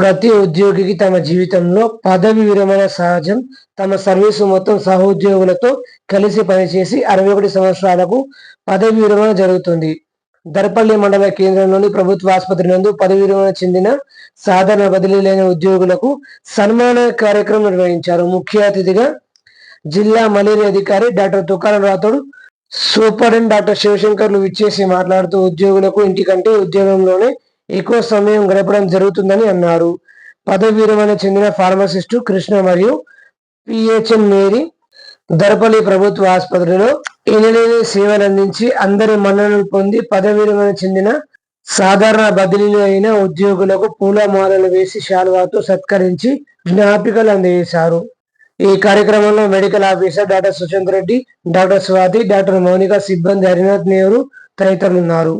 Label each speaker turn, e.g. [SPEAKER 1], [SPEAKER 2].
[SPEAKER 1] ప్రతి ఉద్యోగికి తమ జీవితంలో పదవి విరమణ సహజం. తమ సర్వీసు మొత్తం సహోద్యోగులతో కలిసి పనిచేసి అరవై ఒకటి సంవత్సరాలకు పదవి విరమణ జరుగుతుంది. దర్పల్లి మండల కేంద్రంలోని ప్రభుత్వ ఆసుపత్రి నందు పదవి విరమణ చెందిన సాధారణ బదిలీ లేని ఉద్యోగులకు సన్మాన కార్యక్రమం నిర్వహించారు. ముఖ్య అతిథిగా జిల్లా మలేరియా అధికారి doctor Tukaram Rathod superintendent doctor శివశంకర్లు విచ్చేసి మాట్లాడుతూ ఉద్యోగులకు ఇంటికంటే ఉద్యోగంలోనే ఎక్కువ సమయం గడపడం జరుగుతుందని అన్నారు. పదవి విరమణ చెందిన ఫార్మసిస్టు కృష్ణ మరియు పిహెచ్ఎం మేరీ దర్పల్లి ప్రభుత్వ ఆసుపత్రిలో ఎనలేని సేవలు అందించి అందరి మన్ననలు పొంది పదవి విరమణ చెందిన సాధారణ బదిలీలు అయిన ఉద్యోగులకు పూలమాలలు వేసి శాల్వాతో సత్కరించి జ్ఞాపికలు అందజేశారు. ఈ కార్యక్రమంలో medical officer doctor Sushant Reddy doctor Swathi doctor Mounika సిబ్బంది హరినాథ్ నెహ్రూ తదితరులు ఉన్నారు